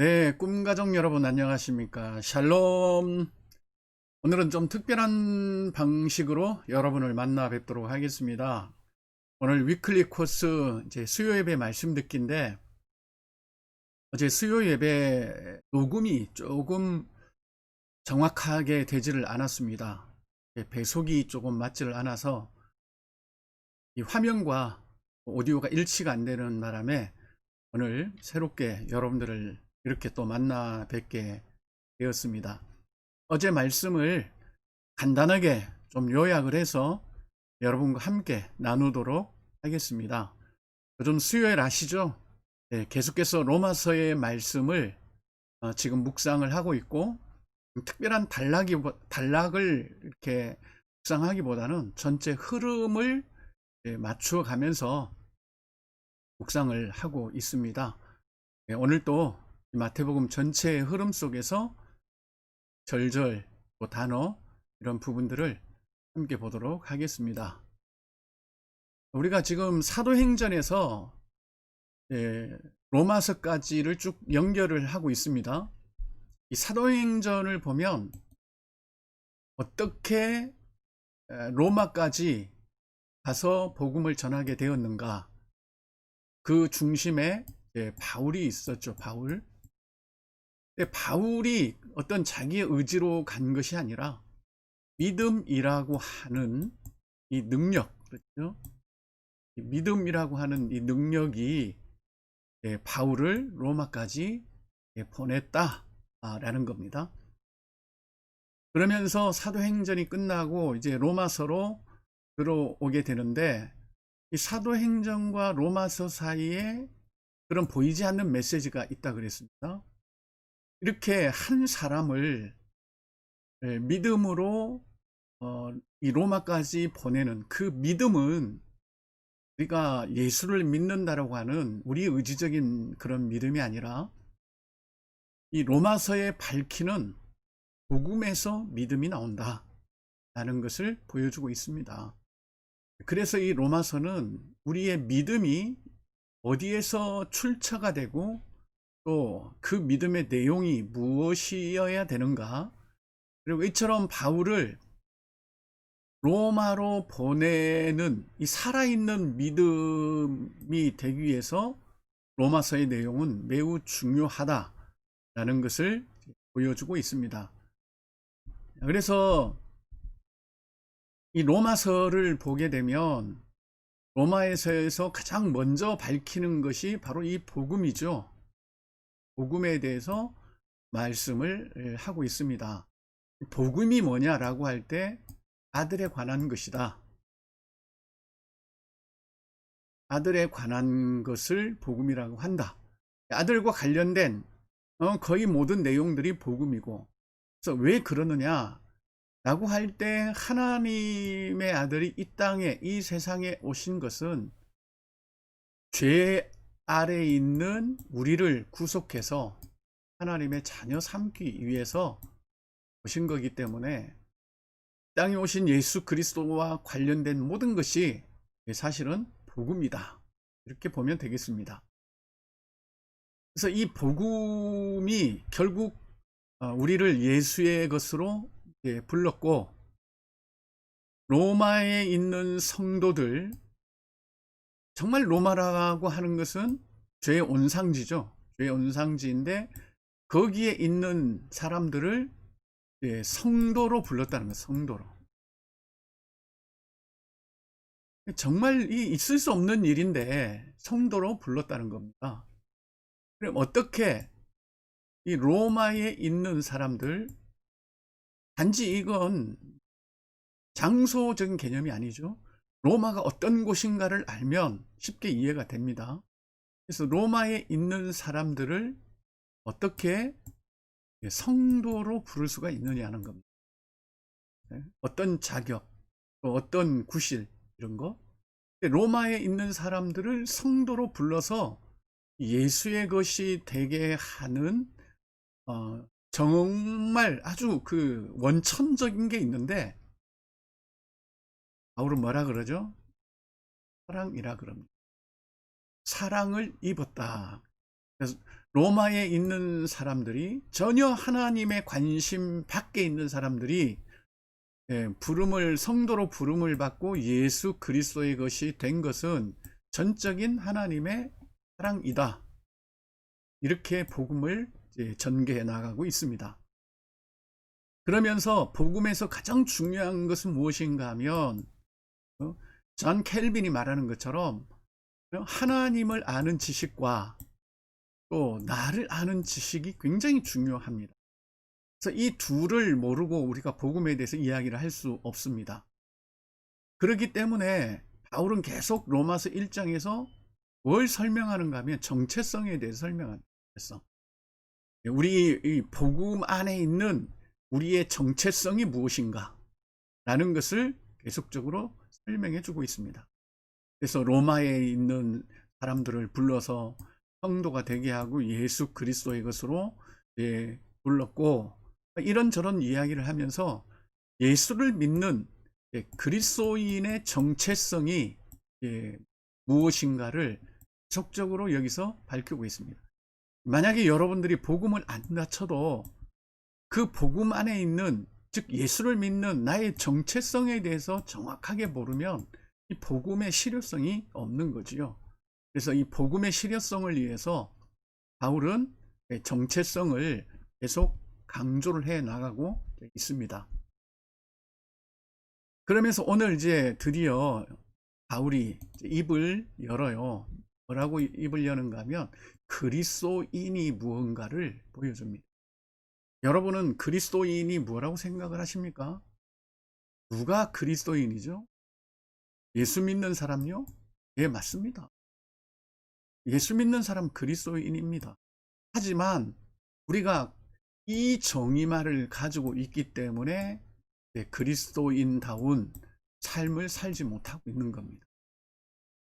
네, 꿈가족 여러분 안녕하십니까? 샬롬. 오늘은 좀 특별한 방식으로 여러분을 만나 뵙도록 하겠습니다. 오늘 위클리 코스 이제 수요 예배 말씀 듣기인데 어제 수요 예배 녹음이 조금 정확하게 되지를 않았습니다. 예, 배속이 조금 맞지를 않아서 이 화면과 오디오가 일치가 안 되는 바람에 오늘 새롭게 여러분들을 이렇게 또 만나 뵙게 되었습니다. 어제 말씀을 간단하게 좀 요약을 해서 여러분과 함께 나누도록 하겠습니다. 요즘 수요일 아시죠? 네, 계속해서 로마서의 말씀을 어, 지금 묵상을 하고 있고 특별한 단락이 단락을 이렇게 묵상하기보다는 전체 흐름을 예, 맞추어 가면서 묵상을 하고 있습니다. 예, 오늘 또 마태복음 전체의 흐름 속에서 절절 또 단어 이런 부분들을 함께 보도록 하겠습니다. 우리가 지금 사도행전에서 예, 로마서까지를 쭉 연결을 하고 있습니다. 이 사도행전을 보면 어떻게 로마까지 가서 복음을 전하게 되었는가? 그 중심에 바울이 있었죠. 바울. 바울이 어떤 자기의 의지로 간 것이 아니라 믿음이라고 하는 이 능력, 그렇죠? 믿음이라고 하는 이 능력이 바울을 로마까지 보냈다라는 겁니다. 그러면서 사도행전이 끝나고 이제 로마서로 들어오게 되는데 이 사도행전과 로마서 사이에 그런 보이지 않는 메시지가 있다 그랬습니다. 이렇게 한 사람을 예, 믿음으로 어, 이 로마까지 보내는 그 믿음은 우리가 예수를 믿는다라고 하는 우리 의지적인 그런 믿음이 아니라 이 로마서에 밝히는 복음에서 믿음이 나온다 라는 것을 보여주고 있습니다. 그래서 이 로마서는 우리의 믿음이 어디에서 출처가 되고 또 그 믿음의 내용이 무엇이어야 되는가 그리고 이처럼 바울을 로마로 보내는 이 살아있는 믿음이 되기 위해서 로마서의 내용은 매우 중요하다라는 것을 보여주고 있습니다. 그래서 이 로마서를 보게 되면 로마에서에서 가장 먼저 밝히는 것이 바로 이 복음이죠. 복음에 대해서 말씀을 하고 있습니다. 복음이 뭐냐라고 할 때 아들에 관한 것이다. 아들에 관한 것을 복음이라고 한다. 아들과 관련된 어, 거의 모든 내용들이 복음이고 그래서 왜 그러느냐 라고 할 때 하나님의 아들이 이 땅에 이 세상에 오신 것은 죄 아래 있는 우리를 구속해서 하나님의 자녀 삼기 위해서 오신 거기 때문에 땅에 오신 예수 그리스도와 관련된 모든 것이 사실은 복음이다. 이렇게 보면 되겠습니다. 그래서 이 복음이 결국 어, 우리를 예수의 것으로 불렀고 로마에 있는 성도들 정말 로마라고 하는 것은 죄의 온상지죠. 죄의 온상지인데 거기에 있는 사람들을 성도로 불렀다는 거예요. 성도로. 정말 이 있을 수 없는 일인데 성도로 불렀다는 겁니다. 그럼 어떻게 이 로마에 있는 사람들 단지 이건 장소적인 개념이 아니죠. 로마가 어떤 곳인가를 알면 쉽게 이해가 됩니다. 그래서 로마에 있는 사람들을 어떻게 성도로 부를 수가 있느냐는 겁니다. 네? 어떤 자격, 또 어떤 구실, 이런 거. 로마에 있는 사람들을 성도로 불러서 예수의 것이 되게 하는 어, 정말 아주 그 원천적인 게 있는데 바울은 뭐라 그러죠? 사랑이라 그럽니다. 사랑을 입었다. 그래서 로마에 있는 사람들이 전혀 하나님의 관심 밖에 있는 사람들이 예, 부름을 성도로 부름을 받고 예수 그리스도의 것이 된 것은 전적인 하나님의 사랑이다. 이렇게 복음을 전개해 나가고 있습니다. 그러면서 복음에서 가장 중요한 것은 무엇인가 하면 어, 존 켈빈이 말하는 것처럼 하나님을 아는 지식과 또 나를 아는 지식이 굉장히 중요합니다. 그래서 이 둘을 모르고 우리가 복음에 대해서 이야기를 할 수 없습니다. 그렇기 때문에 바울은 계속 로마서 1장에서 뭘 설명하는가 하면 정체성에 대해서 설명합니다. 우리 이 복음 안에 있는 우리의 정체성이 무엇인가 라는 것을 계속적으로 설명해 주고 있습니다. 그래서 로마에 있는 사람들을 불러서 성도가 되게 하고 예수 그리스도의 것으로 예, 불렀고 이런저런 이야기를 하면서 예수를 믿는 예, 그리스도인의 정체성이 예, 무엇인가를 적적으로 여기서 밝히고 있습니다. 만약에 여러분들이 복음을 안다 쳐도 그 복음 안에 있는 즉 예수를 믿는 나의 정체성에 대해서 정확하게 모르면 이 복음의 실효성이 없는 거지요. 그래서 이 복음의 실효성을 위해서 바울은 정체성을 계속 강조를 해 나가고 있습니다. 그러면서 오늘 이제 드디어 바울이 입을 열어요. 뭐라고 입을 여는가 하면 그리스도인이 무언가를 보여줍니다. 여러분은 그리스도인이 뭐라고 생각을 하십니까? 누가 그리스도인이죠? 예수 믿는 사람요? 예, 맞습니다. 예수 믿는 사람 그리스도인입니다. 하지만 우리가 이 정의말을 가지고 있기 때문에 네, 그리스도인다운 삶을 살지 못하고 있는 겁니다.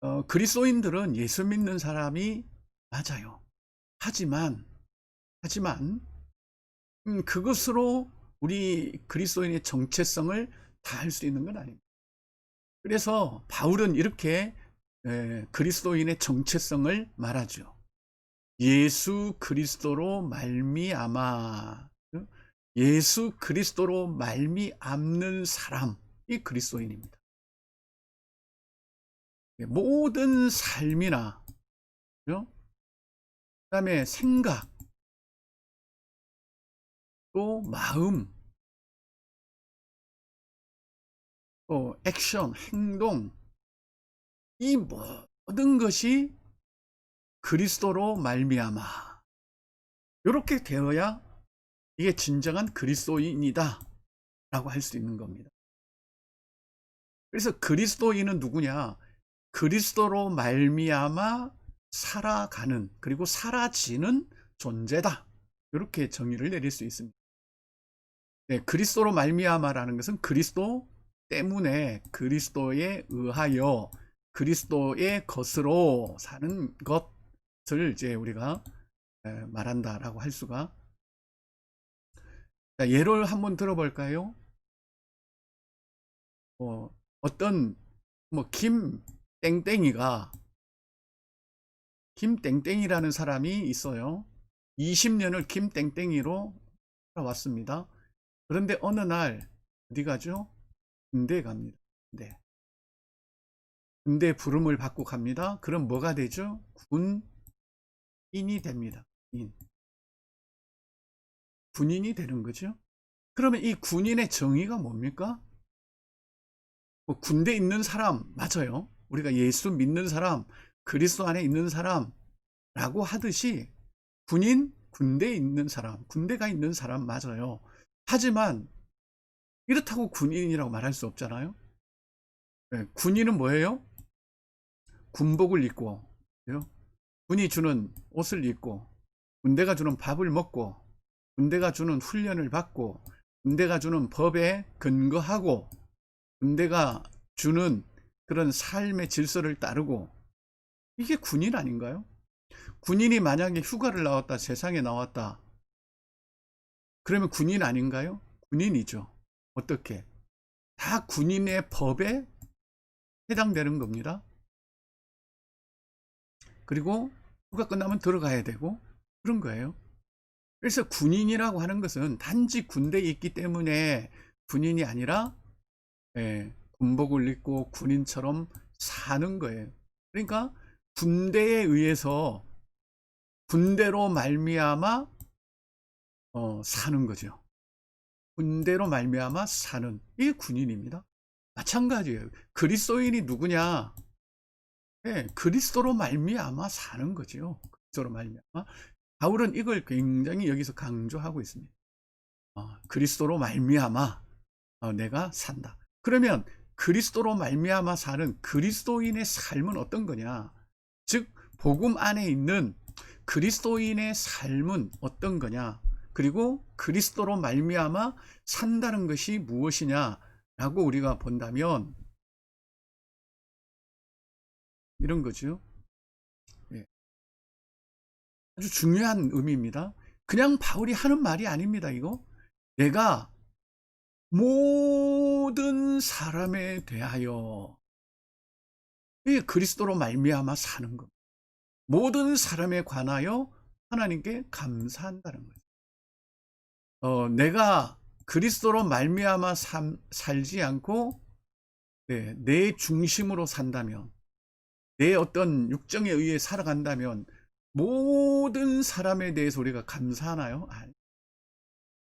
어, 그리스도인들은 예수 믿는 사람이 맞아요. 하지만 하지만 음, 그것으로 우리 그리스도인의 정체성을 다 할 수 있는 건 아닙니다. 그래서 바울은 이렇게 에, 그리스도인의 정체성을 말하죠. 예수 그리스도로 말미암아 예수 그리스도로 말미암는 사람이 그리스도인입니다. 모든 삶이나 그 다음에 생각 또 마음 또 액션 행동 이 모든 것이 그리스도로 말미암아 이렇게 되어야 이게 진정한 그리스도인이다 라고 할 수 있는 겁니다. 그래서 그리스도인은 누구냐? 그리스도로 말미암아 살아가는 그리고 사라지는 존재다. 이렇게 정의를 내릴 수 있습니다. 네, 그리스도로 말미암아라는 것은 그리스도 때문에 그리스도에 의하여 그리스도의 것으로 사는 것을 이제 우리가 말한다라고 할 수가 예를 한번 들어볼까요? 어, 어떤 뭐 김 땡땡이가 김 땡땡이라는 사람이 있어요. 20년을 김 땡땡이로 살아왔습니다. 그런데 어느 날 어디 가죠? 군대 갑니다. 네. 군대 부름을 받고 갑니다. 그럼 뭐가 되죠? 군인이 됩니다. 인. 군인이 되는 거죠. 그러면 이 군인의 정의가 뭡니까? 뭐 군대 있는 사람 맞아요. 우리가 예수 믿는 사람, 그리스도 안에 있는 사람라고 하듯이 군인, 군대에 있는 사람, 군대가 있는 사람 맞아요. 하지만 이렇다고 군인이라고 말할 수 없잖아요. 네, 군인은 뭐예요? 군복을 입고, 군이 주는 옷을 입고, 군대가 주는 밥을 먹고, 군대가 주는 훈련을 받고, 군대가 주는 법에 근거하고, 군대가 주는 그런 삶의 질서를 따르고 이게 군인 아닌가요? 군인이 만약에 휴가를 나왔다, 세상에 나왔다. 그러면 군인 아닌가요? 군인이죠. 어떻게? 다 군인의 법에 해당되는 겁니다. 그리고 휴가 끝나면 들어가야 되고 그런 거예요. 그래서 군인이라고 하는 것은 단지 군대에 있기 때문에 군인이 아니라 예, 군복을 입고 군인처럼 사는 거예요. 그러니까 군대에 의해서 군대로 말미암아 어, 사는 거죠. 군대로 말미암아 사는 이게 군인입니다. 마찬가지예요. 그리스도인이 누구냐? 예, 그리스도로 말미암아 사는 거죠. 그리스도로 말미암아. 바울은 이걸 굉장히 여기서 강조하고 있습니다. 어, 그리스도로 말미암아 어, 내가 산다. 그러면 그리스도로 말미암아 사는 그리스도인의 삶은 어떤 거냐? 즉 복음 안에 있는 그리스도인의 삶은 어떤 거냐? 그리고 그리스도로 말미암아 산다는 것이 무엇이냐라고 우리가 본다면 이런 거죠. 예. 아주 중요한 의미입니다. 그냥 바울이 하는 말이 아닙니다. 이거 내가 모든 사람에 대하여 이 그리스도로 말미암아 사는 것. 모든 사람에 관하여 하나님께 감사한다는 거죠. 어, 내가 그리스도로 말미암아 삶, 살지 않고 네, 내 중심으로 산다면 내 어떤 육정에 의해 살아간다면 모든 사람에 대해서 우리가 감사하나요? 아니.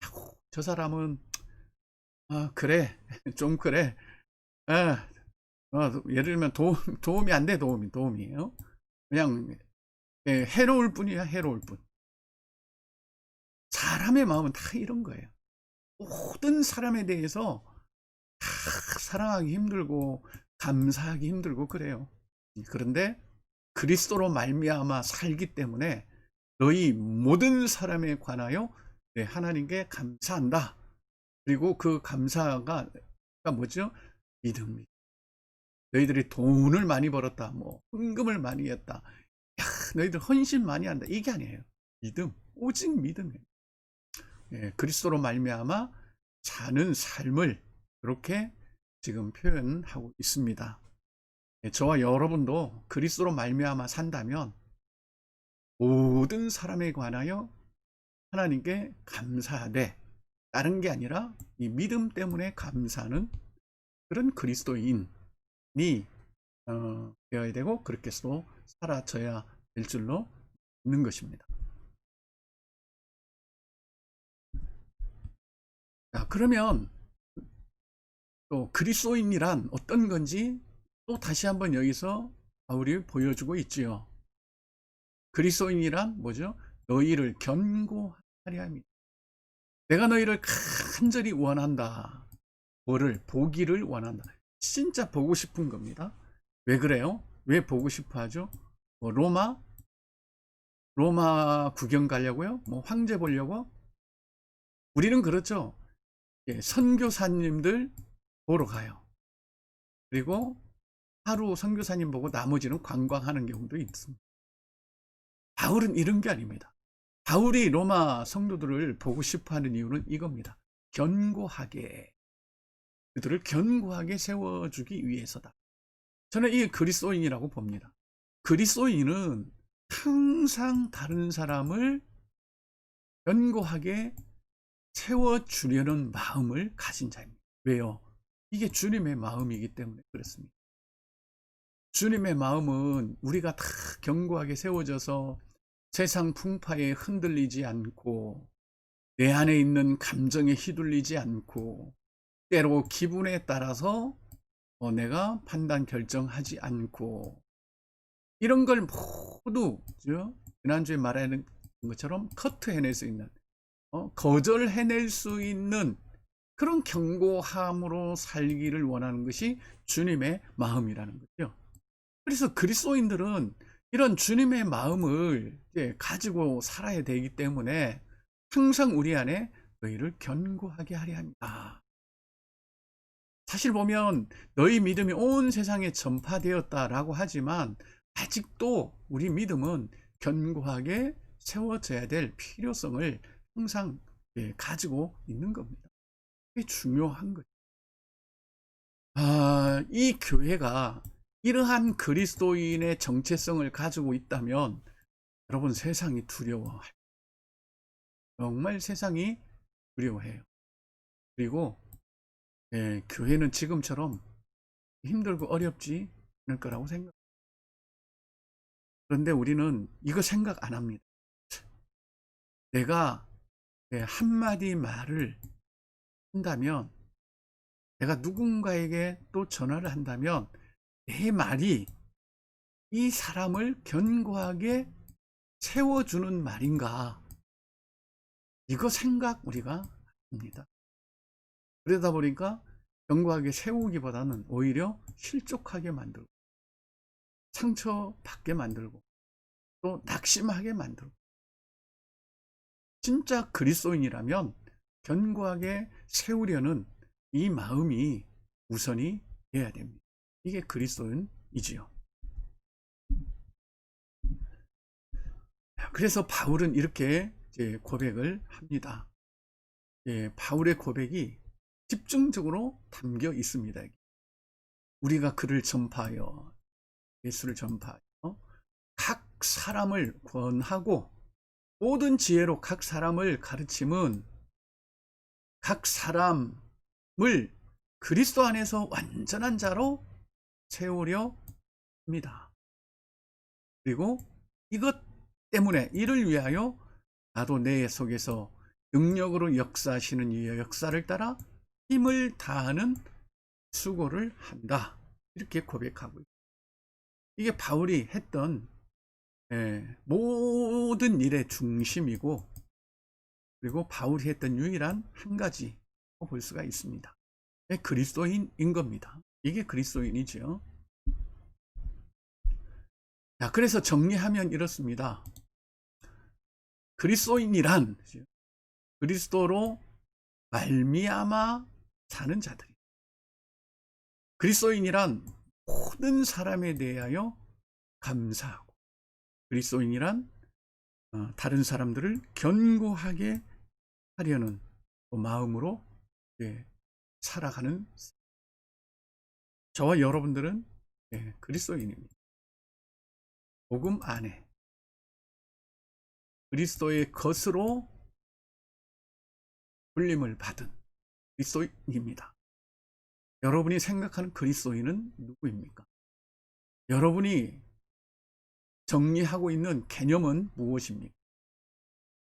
아이고, 저 사람은 아 그래 좀 그래 아, 어, 예를 들면 도움, 도움이 안 돼 도움이 도움이에요 그냥 예, 해로울 뿐이야 해로울 뿐 사람의 마음은 다 이런 거예요 모든 사람에 대해서 다 사랑하기 힘들고 감사하기 힘들고 그래요 그런데 그리스도로 말미암아 살기 때문에 너희 모든 사람에 관하여 네, 하나님께 감사한다. 그리고 그 감사가 뭐죠? 믿음. 너희들이 돈을 많이 벌었다. 뭐 헌금을 많이 했다. 야, 너희들 헌신 많이 한다. 이게 아니에요. 믿음. 오직 믿음이에요. 예, 그리스도로 말미암아 사는 삶을 그렇게 지금 표현하고 있습니다. 예, 저와 여러분도 그리스도로 말미암아 산다면 모든 사람에 관하여 하나님께 감사하되 다른 게 아니라 이 믿음 때문에 감사하는 그런 그리스도인이 어, 되어야 되고 그렇게 또 살아져야 될 줄로 있는 것입니다. 자, 그러면 또 그리스도인이란 어떤 건지 또 다시 한번 여기서 바울이 보여주고 있지요. 그리스도인이란 뭐죠? 너희를 견고하려 함이다. 내가 너희를 간절히 원한다. 뭐를 보기를 원한다. 진짜 보고 싶은 겁니다. 왜 그래요? 왜 보고 싶어 하죠? 뭐 로마 로마 구경 가려고요? 뭐 황제 보려고? 우리는 그렇죠. 예, 선교사님들 보러 가요. 그리고 하루 선교사님 보고 나머지는 관광하는 경우도 있습니다. 바울은 이런 게 아닙니다. 바울이 로마 성도들을 보고 싶어 하는 이유는 이겁니다. 견고하게, 그들을 견고하게 세워주기 위해서다. 저는 이 그리스도인이라고 봅니다. 그리스도인은 항상 다른 사람을 견고하게 세워주려는 마음을 가진 자입니다. 왜요? 이게 주님의 마음이기 때문에 그렇습니다. 주님의 마음은 우리가 다 견고하게 세워져서 세상 풍파에 흔들리지 않고 내 안에 있는 감정에 휘둘리지 않고 때로 기분에 따라서 어, 내가 판단 결정하지 않고 이런 걸 모두 지난주에 말하는 것처럼 커트해낼 수 있는 어, 거절 해낼 수 있는 그런 견고함으로 살기를 원하는 것이 주님의 마음이라는 거죠. 그래서 그리스도인들은 이런 주님의 마음을 가지고 살아야 되기 때문에 항상 우리 안에 너희를 견고하게 하려 합니다. 사실 보면 너희 믿음이 온 세상에 전파되었다라고 하지만 아직도 우리 믿음은 견고하게 세워져야 될 필요성을 항상 가지고 있는 겁니다. 이게 중요한 거죠. 아, 이 교회가 이러한 그리스도인의 정체성을 가지고 있다면 여러분 세상이 두려워. 정말 세상이 두려워해요. 그리고 예, 교회는 지금처럼 힘들고 어렵지 않을 거라고 생각. 그런데 우리는 이거 생각 안 합니다. 내가 예, 한마디 말을 한다면, 내가 누군가에게 또 전화를 한다면, 내 말이 이 사람을 견고하게 세워주는 말인가? 이거 생각 우리가 합니다. 그러다 보니까 견고하게 세우기보다는 오히려 실족하게 만들고, 상처받게 만들고, 또 낙심하게 만들고, 진짜 그리스도인이라면 견고하게 세우려는 이 마음이 우선이 돼야 됩니다. 이게 그리스도인이지요. 그래서 바울은 이렇게 고백을 합니다. 예, 바울의 고백이 집중적으로 담겨 있습니다. 우리가 그를 전파하여 예수를 전파하여 각 사람을 권하고 모든 지혜로 각 사람을 가르침은 각 사람을 그리스도 안에서 완전한 자로 세우려 합니다. 그리고 이것 때문에 이를 위하여 나도 내 속에서 능력으로 역사하시는 이 역사를 따라 힘을 다하는 수고를 한다. 이렇게 고백하고 있습니다. 이게 바울이 했던 예, 모든 일의 중심이고 그리고 바울이 했던 유일한 한 가지 볼 수가 있습니다. 예, 그리스도인인 겁니다. 이게 그리스도인이죠. 자, 그래서 정리하면 이렇습니다. 그리스도인이란 그리스도로 말미암아 사는 자들이. 그리스도인이란 모든 사람에 대하여 감사하고 그리스도인이란 어, 다른 사람들을 견고하게 하려는 마음으로 예, 살아가는 저와 여러분들은 예, 그리스도인입니다. 복음 안에 그리스도의 것으로 불림을 받은 그리스도인입니다. 여러분이 생각하는 그리스도인은 누구입니까? 여러분이 정리하고 있는 개념은 무엇입니까?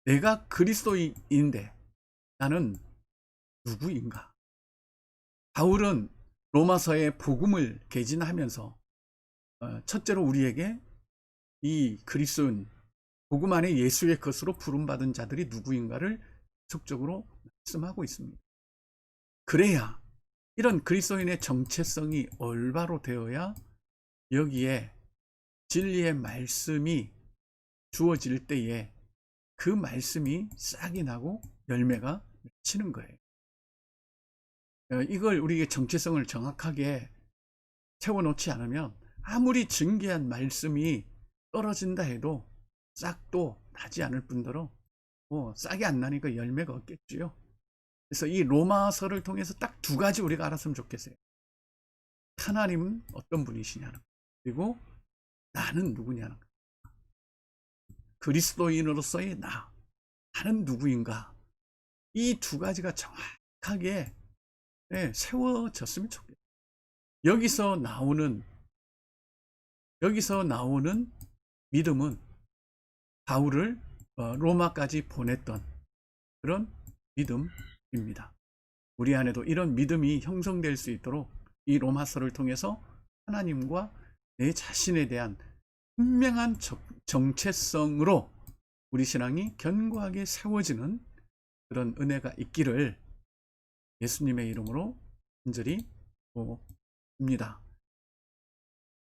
내가 그리스도인인데 나는 누구인가? 바울은 로마서의 복음을 개진하면서 어, 첫째로 우리에게 이 그리스도인 복음 안에 예수의 것으로 부름받은 자들이 누구인가를 적적으로 말씀하고 있습니다. 그래야 이런 그리스도인의 정체성이 올바로 되어야 여기에 진리의 말씀이 주어질 때에 그 말씀이 싹이 나고 열매가 맺히는 거예요. 어, 이걸 우리의 정체성을 정확하게 채워놓지 않으면 아무리 증기한 말씀이 떨어진다 해도 싹도 나지 않을 뿐더러 뭐 싹이 안 나니까 열매가 없겠지요. 그래서 이 로마서를 통해서 딱 두 가지 우리가 알았으면 좋겠어요. 하나님은 어떤 분이시냐는 그리고 나는 누구냐는 그리스도인으로서의 나 나는 누구인가 이 두 가지가 정확하게 네, 세워졌으면 좋겠어요. 여기서 나오는 여기서 나오는 믿음은 바울을 어, 로마까지 보냈던 그런 믿음입니다. 우리 안에도 이런 믿음이 형성될 수 있도록 이 로마서를 통해서 하나님과 내 자신에 대한 분명한 정체성으로 우리 신앙이 견고하게 세워지는 그런 은혜가 있기를 예수님의 이름으로 간절히 봅니다.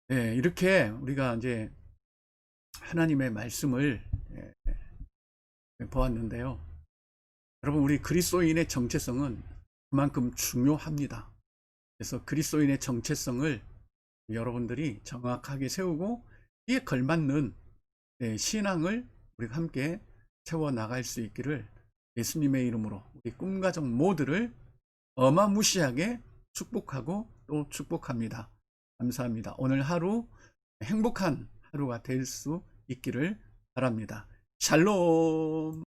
네, 이렇게 우리가 이제 하나님의 말씀을 예, 보았는데요. 여러분, 우리 그리스도인의 정체성은 그만큼 중요합니다. 그래서 그리스도인의 정체성을 여러분들이 정확하게 세우고 이에 걸맞는 예, 신앙을 우리가 함께 세워 나갈 수 있기를 예수님의 이름으로 우리 꿈가정 모두를 어마무시하게 축복하고 또 축복합니다. 감사합니다. 오늘 하루 행복한 하루가 될 수 있기를 바랍니다. 샬롬.